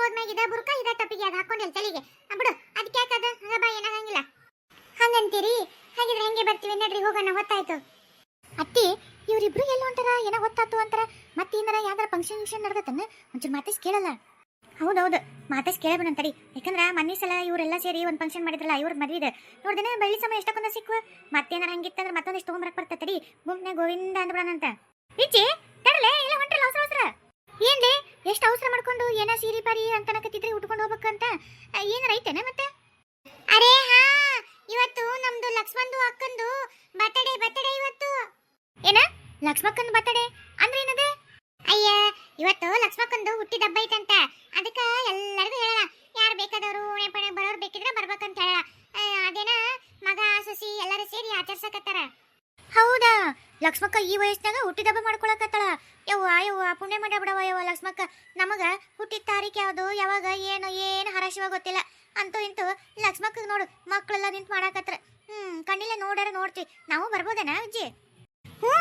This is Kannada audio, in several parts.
ಹೋದ್ಮ್ಯಾಗ ಇದ ಬುರ್ಕ, ಇದ ಟಪ್ಪಿಗೆ ಅದು ಹಾಕೊಂಡಿಲ್ಲ ತಲೆಗೆ. ಬಿಡು ಅದಕ್ಕೆ ಯಾಕದ ಹಂಗ ಬಾ, ಏನಾಗಂಗಿಲ್ಲ. ಹಂಗಂತೀರಿ? ಹಾಗಿದ್ರೆ ಹೆಂಗೆ ಬರ್ತೀವಿ ನಡ್ರಿ, ಹೋಗೋಣ ಗೊತ್ತಾಯ್ತು ಅತ್ತಿ, ಇವ್ರಿಬ್ರು ಎಲ್ಲ ಹೊಂಟಾರ? ಏನೋ ಗೊತ್ತಾತು ಅಂತಾರ. ಮತ್ತೆ ಏನಾರ ಯಾವ್ದಾರ ಫಂಕ್ಷನ್ ಫಂಕ್ಷನ್ ನಡೆದತ್ತನ್ನ ಒಂಚೂರು ಮಾತೇಸ್ ಕೇಳಲ್ಲ. ಹೌದೌದು, ಮಾತೇಸ್ ಕೇಳಬೇಡ ತಡಿ. ಯಾಕಂದ್ರ ಮನೆ ಸಲ ಇವರೆಲ್ಲ ಸೇರಿ ಒಂದು ಫಂಕ್ಷನ್ ಮಾಡಿದ್ರಲ್ಲ, ಇವ್ರ ಮದುವೆ ನೋಡ್ದೇನೆ ಬೆಳ್ಳಿ ಸಮಯ ಎಷ್ಟಕ್ಕೊಂದ ಸಿಕ್ಕು? ಮತ್ತೇನಾರ ಹಂಗಿತ್ತಂದ್ರೆ ಮತ್ತೊಂದಿಷ್ಟು ತೊಗೊಂಬರಕ್ ತಡಿ. ಗುಂಪ್ನೆ ಗೋವಿಂದ ಅಂದ್ಬಿಡೋಣಂತ. ಇಚ್ಚಿ ಏನ್ಲಿ? ಎಷ್ಟು ಅವಸರ ಮಾಡ್ಕೊಂಡು ಏನ ಸೀರಿ ಪಾರಿ ಅಂತ ಅನ್ನಕತ್ತಿದ್ರಿ ಉಟ್ಕೊಂಡು ಹೋಗ್ಬೇಕಂತ? ಏನಾರ ಐತೆನ ಮತ್ತೆ? ಅರೆ, ಹಾ, ಇವತ್ತು ನಮ್ದು ಲಕ್ಷ್ಮಂದು ಅಕ್ಕಂದು ಬರ್ತಡೇ ಬರ್ತಡೇ ಇವತ್ತು. ಏನ? ಲಕ್ಷ್ಮಕ್ಕಂದು ಬರ್ತಡೇ ಅಂದ್ರೆ ಏನದೆ? ಅಯ್ಯ, ಇವತ್ತು ಲಕ್ಷ್ಮಕ್ಕಂದು ಹುಟ್ಟಿದ ಹಬ್ಬ ಐತಂತ. ಅದಕ್ಕ ಎಲ್ಲರಿಗೂ ಹೇಳ ಯಾರು ಬೇಕಾದವರು ಲಕ್ಷ್ಮಕ್ಕ ಈ ವಯಸ್ಸಿನಾಗ ಹುಟ್ಟಿದ ಹಬ್ಬ ಮಾಡ್ಕೊಳಕತ್ತಾಳ. ಯವ್ವ ಯವ್ವ, ಪುಣ್ಯ ಮಾಡ ಬಿಡವ ಯವ್ವ, ಲಕ್ಷ್ಮಕ್ಕ. ನಮಗ ಹುಟ್ಟಿದ ತಾರೀಕು ಯಾವುದು, ಯಾವಾಗ, ಏನು ಏನು ಹರಾಶಿವ ಗೊತ್ತಿಲ್ಲ. ಅಂತೂ ಇಂತೂ ಲಕ್ಷ್ಮಕ್ಕ ನೋಡು ಮಕ್ಕಳೆಲ್ಲ ನಿಂತು ಮಾಡಾಕತ್ರ. ಹ್ಮ್, ಕಣ್ಣಿಲ್ಲ ನೋಡಾರ ನೋಡ್ತಿ. ನಾವು ಬರ್ಬೋದೇನಾ ಅಜ್ಜಿ? ಹ್ಞೂ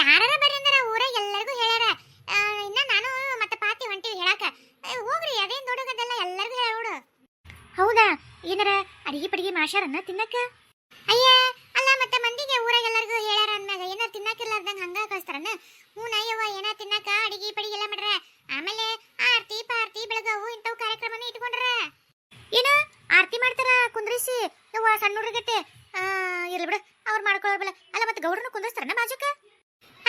ಯಾರ ಬರ್ರಿ ಊರ ಎಲ್ಲರಿಗೂ ಹೇಳ್ಯಾರ. ಇನ್ನ ನಾನು ಮತ್ತೆ ಪಾತಿ ಹೊಂಟಿವಿ ಹೇಳಾಕ. ಹೋಗ್ರಿ, ಅದೇನ್ ದೊಡ್ಡಗದಲ್ಲ ಎಲ್ಲರಿಗೂ ಹೇಳೋಡು ಹೌದಾ? ಏನಾರ ಅಡಿಗೆ ಪಡಿಗೆ ಮಾಶಾರನ್ನ ತಿನ್ನಕ್ಕ? ತಿನ್ನಕ್ಕಿರ್ಲಾರ್ದಂಗ ಹಂಗ ಕಳಿಸ್ತಾರನ್ನ ಹ್ಞೂ ನಯ್ಯವ್ವ ಏನ ತಿನ್ನಕ ಅಡಿಗೆ ಪಡಿಗೆ ಎಲ್ಲ ಮಾಡ್ರ? ಆಮೇಲೆ ಆರ್ತಿ ಪಾರ್ತಿ ಬೆಳಗಾವು ಇಂಥವು ಕಾರ್ಯಕ್ರಮನ ಇಟ್ಕೊಂಡ್ರ? ಏನ ಆರ್ತಿ ಮಾಡ್ತಾರ ಕುಂದ್ರಿಸಿ? ಯವ್ವ, ಸಣ್ಣ ಹುಡುಗತ್ತೆ ಇರ್ಲಿ ಬಿಡು, ಅವ್ರು ಮಾಡ್ಕೊಳ್ಳೋರ್ ಬಿಡ ಅಲ್ಲ, ಮತ್ತೆ ಗೌಡ್ರನ್ನ ಕುಂದ್ರಿಸ್ತಾರನ ಬಾಜುಕ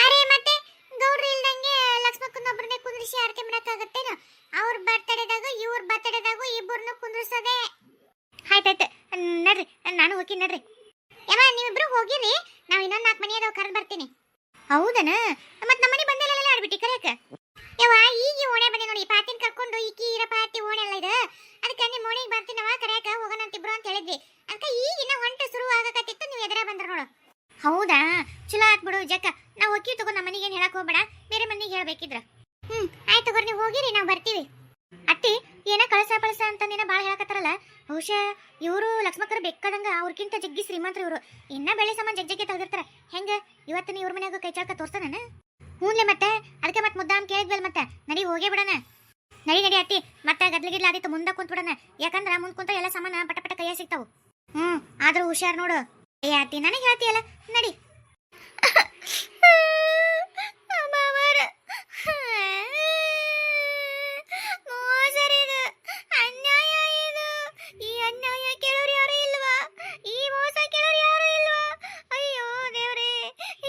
ಅರೆ, ಮತ್ತೆ ಗೌಡ್ರು ಇಲ್ದಂಗೆ ಲಕ್ಷ್ಮಕ್ಕನೊಬ್ಬರನ್ನೇ ಕುಂದ್ರಿಸಿ ಆರತಿ ಮಾಡಕ್ಕಾಗತ್ತೇನ? ಅವ್ರ ಬರ್ತಡೇದಾಗ, ಇವ್ರ ಬರ್ತಡೇದಾಗೂ ಇಬ್ಬರನ್ನು ಕುಂದ್ರಿಸೋದೆ. ಆಯ್ತಾಯ್ತು ನಡ್ರಿ, ನಾನು ಹೋಗಿ ನಡ್ರಿ. ಯಮ್ಮ ನೀವಿಬ್ರು ಹೋಗಿರಿ. ಇನ್ನೊಂದು ನಾಲ್ಕು ಮನೆ ಅದಾವ ಕರೆದು ಬರ್ತೀನಿ. ಹೌದನ? ಮತ್ತೆ ನಮ್ಮನೆ ಬಂದೆಲ್ಲ ಆಡ್ಬಿಟ್ಟಿ ಕರೆಯಕ ಯವ್ವ ಈಗ ಓಣೆ ಬಂದೆ ನೋಡಿ ಪಾತಿನ ಕರ್ಕೊಂಡು ಈಕಿ ಇರ ಪಾತಿ ಓಣೆ ಎಲ್ಲ ಇದೆ. ಅದಕ್ಕೆ ನಿಮ್ಮ ಓಣೆಗೆ ಬರ್ತೀನವ ಕರೆಯಕ ಹೋಗೋಣ ಅಂತಿಬ್ರು ಅಂತ ಹೇಳಿದ್ವಿ. ಅದಕ್ಕೆ ಈಗಿನ ಹೊಂಟ ಶುರು ಆಗಕತ್ತಿತ್ತು ನೀವು ಎದುರ ಬಂದ್ರ ನೋಡು. ಹೌದಾ? ಚಲೋ ಆತ್ ಬಿಡು ಜಕ್ಕ ನಾವು ಹೋಗಿ ತಗೋ ನಮ್ಮ ಮನೆಗೆ ಏನು ಹೇಳಕ್ ಹೋಗ್ಬೇಡ. ಬೇರೆ ಮನೆಗೆ ಹೇಳ್ಬೇಕಿದ್ರ. ಹ್ಮ್ ಆಯ್ತು ತಗೋರಿ ನೀವು ಹೋಗಿರಿ ನಾವು ಬರ್ತೀವಿ. ಅತ್ತಿ ಏನ ಕಳಸ ಪಳಸ ಅಂತಂದೇನ ಭಾಳ ಹೇಳಕತ್ತಾರಲ್ಲ? ಬಹುಶಃ ಇವರು ಲಕ್ಷ್ಮಕ್ಕರು ಬೇಕಾದಂಗ ಅವ್ರಕ್ಕಿಂತ ಜಗ್ಗಿ ಶ್ರೀಮಂತರು ಇವರು. ಇನ್ನ ಬೆಳೆ ಸಾಮಾನು ಜಗ್ ಜಗ್ಗಿ ತೆಗ್ದಿರ್ತಾರ. ಹೆಂಗ? ಇವತ್ತು ಇವ್ರ ಮನ್ಯಾಗ ಕೈ ಚಾಕ ತೋರ್ಸ್ತಾನ ಮತ್ತೆ ಅದಕ್ಕೆ ಮತ್ತೆ ಮುದ್ದಾಮ್ ಕೇಳಿದ್ವಲ್ ಮತ್ತೆ? ನಡಿ ಹೋಗೇ ಬಿಡಣ. ನಡಿ ನಡಿ ಅತ್ತಿ, ಮತ್ತೆ ಗದ್ಲಗಿಡ್ಲ ಆದಿತ್ತು ಮುಂದೆ ಕುಂತ್ ಬಿಡೋಣ. ಯಾಕಂದ್ರೆ ಮುಂದ್ ಕುಂತ ಎಲ್ಲ ಸಾಮಾನು ಪಟ ಪಟ ಕೈಯ ಸಿಗ್ತಾವು. ಹ್ಮ್, ಆದ್ರೂ ಹುಷಾರ್ ನೋಡು. ಏ ಅತ್ತಿ, ನನಗೆ ಹೇಳ್ತೀಯಲ್ಲ? ನಡಿ ಮಾವಾರ ಮೋಸರಿ ಇದು ಅನ್ಯಾಯ ಇದು ಈ ಅನ್ಯಾಯ ಕೇಳೋರು ಯಾರು ಇಲ್ವಾ ಈ ಮೋಸ ಕೇಳೋರು ಯಾರು ಇಲ್ವಾ ಅಯ್ಯೋ ದೇವ್ರೇ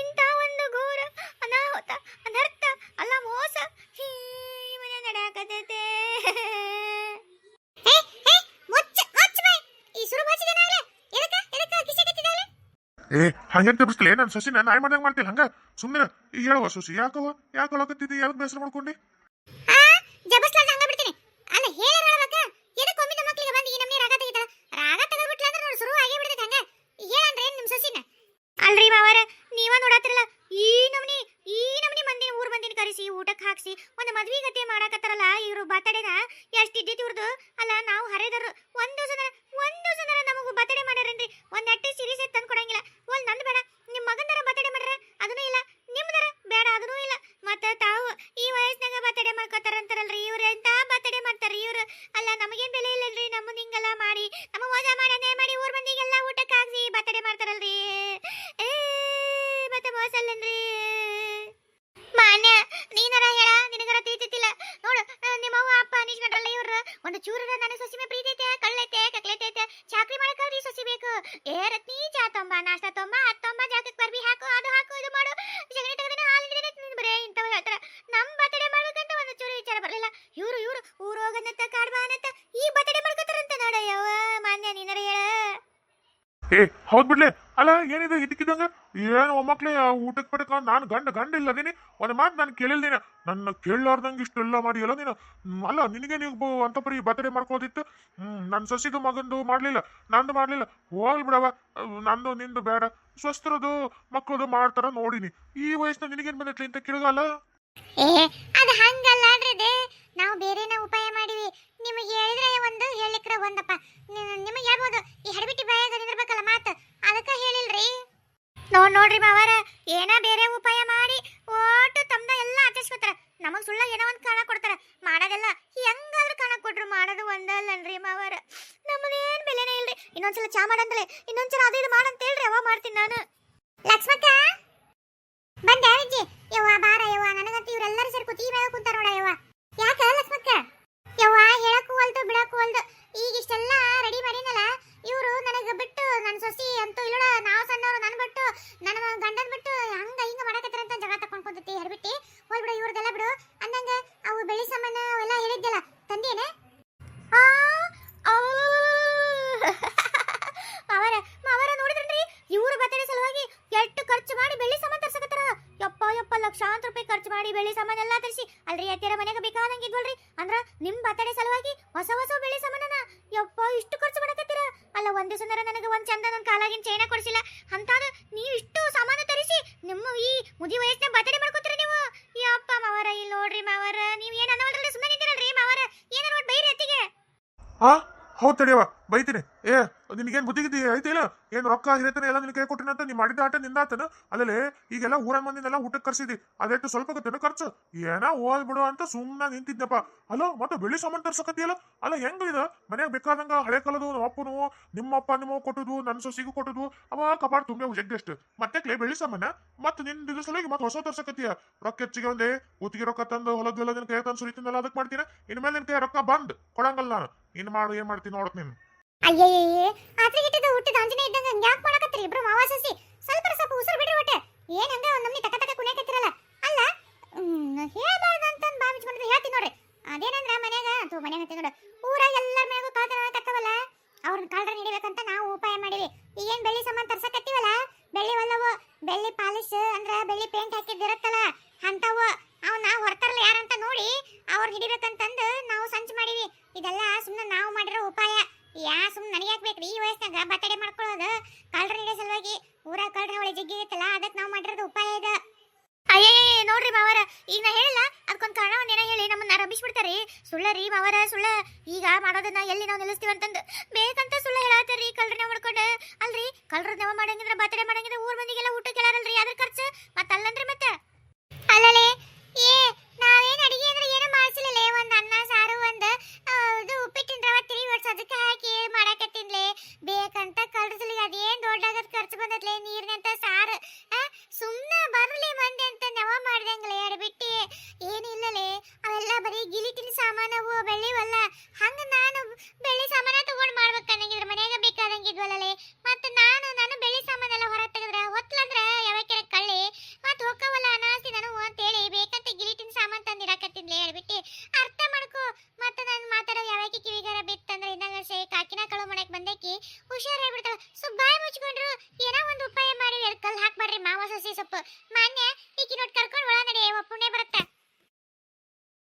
ಇಂಥ ಒಂದು ಘೋರ ಅನಾಹುತ ಅನರ್ಥ ಅಲ್ಲ ಮೋಸ ಈ ಮನೆ ನಡಾಕತೈತೆ ಈ ಸುರು ಬಚ್ಚಿದೇನಾಗ್ಲೆ ಎದಕ್ಕ ಎದಕ್ಕ ಕಿಸೆ ಕತ್ತಿದಾಗ್ಲೆ ಏ ಹಂಗೆ ತಪ್ಪಿಸ್ಲೇ ನನ್ನ ಸೊಸಿನ ನಾಯಿ ಮಾಡ್ದಂಗೆ ಮಾಡ್ತೀನಿ ಹಂಗ? ಸುಮ್ಮನೆ ಹೇಳುವ ಸೊಸಿ. ಯಾಕವ ಯಾಕೆ ಯಾಕೆ ಬೇಸರ ಮಾಡ್ಕೊಂಡಿ ಆ ಜಬಸ್ಲಾದ ಹಂಗ ಬಿಡ್ತೀನಿ ಅಲ್ಲ ಹೇಳರ ಹೇಳ್ಬೇಕ ಎದಕ್ಕೆ ಒಮ್ಮಿದ ಮಕ್ಳಿಗೆ ಬಂದು ಈ ನಮ್ನಿ ರಾಗ ತೆಗಿತಾಳ ರಾಗ ತೆಗೆದ್ಬಿಟ್ಲ ಅಂದ್ರೆ ನೋಡು ಶುರು ಆಗೇ ಬಿಡ್ತೈತೆ ಹಂಗ ಹೇಳಂದ್ರೆ ಏನ್ ನಿಮ್ ಸೊಸಿನ ಅಲ್ರಿ ಮಾವರ ನೀವ ನೋಡತ್ತಿರಲ್ಲ ಈ ನಮ್ನಿ ಈ ನಮ್ನಿ ಮಂದಿ ಊರ್ ಮಂದಿನ ಕರೆಸಿ ಊಟಕ್ಕೆ ಹಾಕ್ಸಿ, ಒಂದು ಮದ್ವೆ ಗತಿ ಮಾಡಾಕತ್ತಾರಲ್ಲ ಇವರು ಬರ್ತಡೇನ ಎಷ್ಟು ಇದ್ದಿತ್ತು ಇವ್ರದ್ದು ಅಲ್ಲ, ನಾವು ಹರಿದರು ಒಂದು ದಿವಸದ ಒಂದು ದಿವಸದ ನಮಗೆ ಬರ್ತಡೇ ಮಾಡ್ಯಾರೇನ್ರಿ? ಒಂದ್ ಅಟ್ಟೆ ಸಿರಿಸ್ ತಂದು ಕೊಡಂಗಿಲ್ಲ. ಓಲ್ ನಂದು ಬೇಡ. ನಿಮ್ಮ ಮಗಂದರ ಬರ್ತಡೇ ಮಾಡ್ರೆ ಅದನ್ನೂ ಇಲ್ಲ. ನಿಮ್ಮದರ ಬೇಡ, ಅದನ್ನೂ ಇಲ್ಲ. ಮತ್ತೆ ತಾವು ಈ ವಯಸ್ಸಿನಾಗ ಬರ್ತಡೇ ಮಾಡ್ಕೋತಾರ ಅಂತಾರಲ್ರಿ ಒಂದು ಚೂರರ ನನ್ನ ಸೊಸಿ ಮೇ ಪ್ರೀತಿ ಕಳ್ಳೈತೆ ಕಕ್ಲೈತೆ ಚಾಕ್ರಿ ಮಾಡಕ್ಕಾದ್ರಿ ಸೊಸಿ ಬೇಕು ಏ ರತ್ನಿ ಚಾ ತೊಂಬ, ನಾಷ್ಟ ತೊಂಬ ಅದ್ ತೊಂಬ ಜಾಗಕ್ಕೆ ಬರ್ಬಿ ಹಾಕು ಅದು ಹಾಕು ಇದು ಮಾಡು ಜಗನಿ ತೆಗೆದಿನ ಹಾಲು ಹಿಡಿದ್ರೆ ಬರೇ ಇಂಥವ್ ಹೇಳ್ತಾರ ನಮ್ ಬರ್ತಡೇ ಮಾಡ್ಬೇಕಂತ ಒಂದು ಚೂರು ವಿಚಾರ ಬರಲಿಲ್ಲ ಇವ್ರು ಇವ್ರು ಊರೋಗನತ್ತ ಕಾಡ್ಬಾನತ್ತ ಈ ಬರ್ತಡೇ ಮಾಡ್ಕೋತಾರಂತ ನೋಡ ಯವ್ವ ಮಾನ್ಯ ನೀನರ ಹೇಳ ಏ ಹೌದ್ ಬಿಡ್ಲೆ. ಅಲ್ಲ ಏನಿದೆ? ಇದಕ್ಕಿದಂಗ ಏನು ಒಮ್ಮಕ್ಳೆ ಊಟಕ್ಕೆ ಪಡಕ? ನಾನು ಗಂಡ ಗಂಡ ಇಲ್ಲ ಅದೀನಿ ಒಂದು ಮಾತು ನಾನು ಕೇಳಿಲ್ದೇನ ನನ್ನ ಕೇಳಲಾರ್ದಂಗೆ ಇಷ್ಟೆಲ್ಲ ಮಾಡಿಯಲ್ಲ ನೀನು. ಹ್ಮ್, ಅಲ್ಲ ನಿನಗೆ ನೀವು ಅಂತ ಪರಿ ಬರ್ತಡೇ ಮಾಡ್ಕೋದಿತ್ತು ನನ್ನ ಸೊಸಿದು ಮಗಂದು ಮಾಡಲಿಲ್ಲ. ನಂದು ಮಾಡಲಿಲ್ಲ. ಹೋಗ್ಲಿ ಬಿಡವ. ನಂದು ನಿಂದು ಬೇಡ. ಸ್ವಸ್ಥರದು ಮಕ್ಕಳದು ಮಾಡ್ತಾರ ನೋಡಿನಿ. ಈ ವಯಸ್ಸಿನ ನಿನಗೇನು ಬಂದೈತಿ ಅಂತ ಕೇಳಗಲ್ಲ ಏ ಅದು ಹಂಗಲ್ಲ ನಾವು ಬೇರೆನ ಉಪಾಯ ಮಾಡಿವಿ. ನಿಮಗೆ ಹೇಳಿದ್ರೆ ಒಂದು ಹೇಳಿಕ್ರ ಒಂದಪ್ಪ. ನೋಡ್ರಿ ಮಾವರ, ಏನ ಬೇರೆ ಉಪಾಯ ಮಾಡಿ ಒಟ್ಟು ತಮ್ದ ಎಲ್ಲ ಆಚರಿಸ್ಕೊತಾರ. ನಮಗ್ ಸುಳ್ಳ ಏನೋ ಒಂದ್ ಕಾಣ ಕೊಡ್ತಾರ. ಮಾಡೋದೆಲ್ಲ ಹೆಂಗಾದ್ರೂ ಕಾಣ ಕೊಟ್ರು ಮಾಡೋದು ಒಂದಲ್ಲನ್ರಿ ಮಾವರ. ನಮ್ಮದೇನ್ ಬೆಲೆನೇ ಇಲ್ರಿ. ಇನ್ನೊಂದ್ಸಲ ಚಾ ಮಾಡಂತಲೇ, ಇನ್ನೊಂದ್ಸಲ ಅದು ಇದು ಮಾಡಂತ ಹೇಳ್ರಿ ಅವ ಮಾಡ್ತೀನಿ ನಾನು. ಲಕ್ಷ್ಮಕ್ಕ! ಬಂದ ಅಜ್ಜಿ ಯವ್ವ, ಬಾರ ಯವ್ವ, ನನಗಂತ ಇವರೆಲ್ಲರೂ ಸೇರ್ಕೊತ ಈ ಮೇಲೆ ಕುಂತಾರ ನೋಡ ಯವ್ವ. ಯಾಕ ಲಕ್ಷ್ಮಕ್ಕ? ಯವ್ವ, ಹೇಳಕ್ಕೂ ಅಲ್ದು ಬಿಡಕ್ಕೂ ಈಗ ಇಷ್ಟೆಲ್ಲ ರೆಡಿ ಮಾಡಿ ನನ್ನ ಕಾಲಾಗಿನ ಚೈನ ಕೊಡಿಸಿಲ್ಲ. ಅಂತಾದ ನೀವು ಇಷ್ಟು ಸಾಮಾನು ತರಿಸಿ ನಿಮ್ಮ ಈ ಮುದಿ ವಯಸ್ಸಿನ ಬರ್ತಡೇ ಮಾಡ್ಕೋತೀರ ನೀವು? ಅಪ್ಪ ಮಾವರ ಇಲ್ಲಿ ನೋಡ್ರಿ ಮಾವರ, ನೀವು ಏನು ಅನ್ನೋದ್ರಲ್ಲಿ ಸುಮ್ಮನೆ ನಿಂತಿರಲ್ರಿ ಮಾವರ. ಏನಾರು ಬೈರಿ ಅತ್ತಿಗೆ. ಹಾ ಹೌದು ತಡಿಯವ ಬೈತೀನಿ. ಏ ನಿನಗೇನ್ ಐತಿ ಇಲ್ಲ? ಏನು ರೊಕ್ಕ ಹಿರೇತನ ಎಲ್ಲ ನಿನ್ ಕೈ ಕೊಟ್ಟಿನಂತ ನೀ ಮಾಡಿದ ಆಟ ನಿಂದಾತನ? ಅಲ್ಲಲೇ ಈಗೆಲ್ಲ ಊರ ಮಂದಿನೆಲ್ಲ ಊಟಕ್ಕೆ ಕರ್ಸಿದಿ. ಅದೆಷ್ಟು ಸ್ವಲ್ಪ ಗೊತ್ತೇನು ಖರ್ಚು. ಏನೋ ಬಿಡು ಅಂತ ಸುಮ್ಮನೆ ನಿಂತಿದ್ದಪ್ಪ ಅಲೋ, ಮತ್ತೆ ಬೆಳ್ಳಿ ಸಾಮಾನು ತರ್ಸಕತ್ತಿಯಲ್ಲ? ಅಲ್ಲ, ಹೆಂಗ ಇದು? ಮನ್ಯಾಗ ಬೇಕಾದಂಗ ಹಳೆ ಕಾಲದು ಅಪ್ಪನು, ನಿಮ್ಮಪ್ಪ ನಿಮ್ಮ ಕೊಟ್ಟದು ನನ್ನ ಸೊಸಿಗೂ ಕೊಟ್ಟದು ಅವ ಕಪಾಟ್ ತುಂಬೆ ಜಗ್ಗಷ್ಟು ಮತ್ತೆ ಕ್ಲೇ ಬೆಳ್ಳಿ ಸಾಮಾನ? ಮತ್ತೆ ನಿನ್ ಇದ್ರ ಸಲುವಾಗಿ ಮತ್ತೆ ಹೊಸ ತರ್ಸಕತ್ತಿಯ? ರೊಕ್ಕ ಹೆಚ್ಚಿಗೆ ಒಂದೇ ಕೂತಿಗೆ ರೊಕ್ಕ ತಂದು ಹೊಲದೆಲ್ಲ ನಿನ್ ಕೈ ತಂದು ಸುರಿತಿನಲ್ಲ ಅದಕ್ಕೆ ಮಾಡ್ತೀನಿ? ಇನ್ಮೇಲೆ ನಿನ್ ಕೈ ರೊಕ್ಕ ಬಂದ್. ಕೊಡಂಗಲ್ಲ ನಾನು. ಇನ್ ಮಾಡು, ಏನ್ ಮಾಡ್ತೀನಿ ನೋಡತ್ ನೀನು. ಅಯ್ಯಯ್ಯೇ ಆತ್ರಿಗಿಟ್ಟಿದ ಹುಟ್ಟಿದ ಅಂಜನೆ ಇದ್ದಂಗ ಯಾಕೆ ಮಾಡಕತ್ತೀರಿ? ಇಬ್ರು ಮಾವ ಸಸಿ ಸ್ವಲ್ಪ ಸ್ವಲ್ಪ ಉಸಿರು ಬಿಡ್ರಿ ಒಟ್ಟೆ ಏನ್ ಹಂಗ ಒಂದ್ ನಮ್ನಿ ತಕ ತಕ ಕುಣಿಯಕತ್ತಿರಲ್ಲ? ಅಲ್ಲ ಹೇಳ್ಬಾರ್ದು ಅಂತಂದ್ ಬಾ ಮುಚ್ಕೊಂಡಿದ್ರೆ ಹೇಳ್ತೀನಿ ನೋಡ್ರಿ. ಅದೇನಂದ್ರ ಮನ್ಯಾಗ ಅಥವಾ ಮನ್ಯಾಗ ಅಂತ ನೋಡು ಊರಾಗ ಎಲ್ಲಾರ ಮನೆಗೂ ಕಳ್ತನ ತಕ್ಕವಲ್ಲ? ಅವ್ರನ್ನ ಕಳ್ರ ಹಿಡಿಬೇಕಂತ ನಾವು ಉಪಾಯ ಮಾಡಿವಿ. ಈಗೇನ್ ಬೆಳ್ಳಿ ಸಾಮಾನ್ ತರ್ಸಕತ್ತೀವಲ್ಲ? ಬೆಳ್ಳಿ ಒಲ್ಲವು ಬೆಳ್ಳಿ ಪಾಲಿಶ್ ಅಂದ್ರ ಬೆಳ್ಳಿ ಪೇಂಟ್ ಹಾಕಿದ್ದಿರತ್ತಲ್ಲ ಅಂತವು ಅವನ್ನ ಯಾರು ಯಾರಂತ ನೋಡಿ ಅವ್ರ ಹಿಡಿಬೇಕಂತಂದು ನಾವು ಸಂಚು ಮಾಡಿವಿ. ಇದೆಲ್ಲ ಸುಮ್ಮನೆ ನಾವು ಮಾಡಿರೋ ಉಪಾಯ. ಯಾ ಸುಮ್ ನನಗೆ ಯಾಕೆ ಬೇಕ್ರಿ ಈ ವಯಸ್ಸಿನಾಗ ಬರ್ತಡೇ ಮಾಡ್ಕೊಳ್ಳೋದು. ಕಳ್ರ ಹಿಡಿಯೋ ಸಲುವಾಗಿ ಊರಾಗ ಕಳ್ರ ಹೊಳೆ ಜಗ್ಗಿ ಇರುತ್ತಲ್ಲ ಅದಕ್ಕೆ ನಾವು ಮಾಡಿರೋದು ಉಪಾಯ ಇದೆ. ಅಯ್ಯೇ ನೋಡ್ರಿ ಮಾವರ ಈಗ ನಾ ಹೇಳಲ್ಲ ಅದಕ್ಕೊಂದು ಕಾರಣ ಒಂದೇನ ಹೇಳಿ ನಮ್ಮನ್ನ ರಬಿಸ್ ಬಿಡ್ತಾರೆ ಸುಳ್ಳ ರೀ ಮಾವರ ಸುಳ್ಳ ಈಗ ಮಾಡೋದನ್ನ ಎಲ್ಲಿ ನಾವು ನಿಲ್ಲಿಸ್ತೀವಿ ಅಂತಂದು ಬೇಕಂತ ಸುಳ್ಳ ಹೇಳತ್ತೀರಿ ಕಳ್ರನ್ನ ಮಾಡ್ಕೊಂಡು ಅಲ್ರಿ ಕಳ್ರ ನಾವು ಮಾಡಂಗಿದ್ರೆ ಬರ್ತಡೇ ಮಾಡಂಗಿದ್ರೆ ಊರ್ ಮಂದಿಗೆಲ್ಲ ಊಟ ಕೇಳಾರಲ್ರಿ ಅದ್ರ ಖರ್ಚು ಮತ್ತೆ ಅಲ್ಲಂದ್ರೆ ಮತ್ತೆ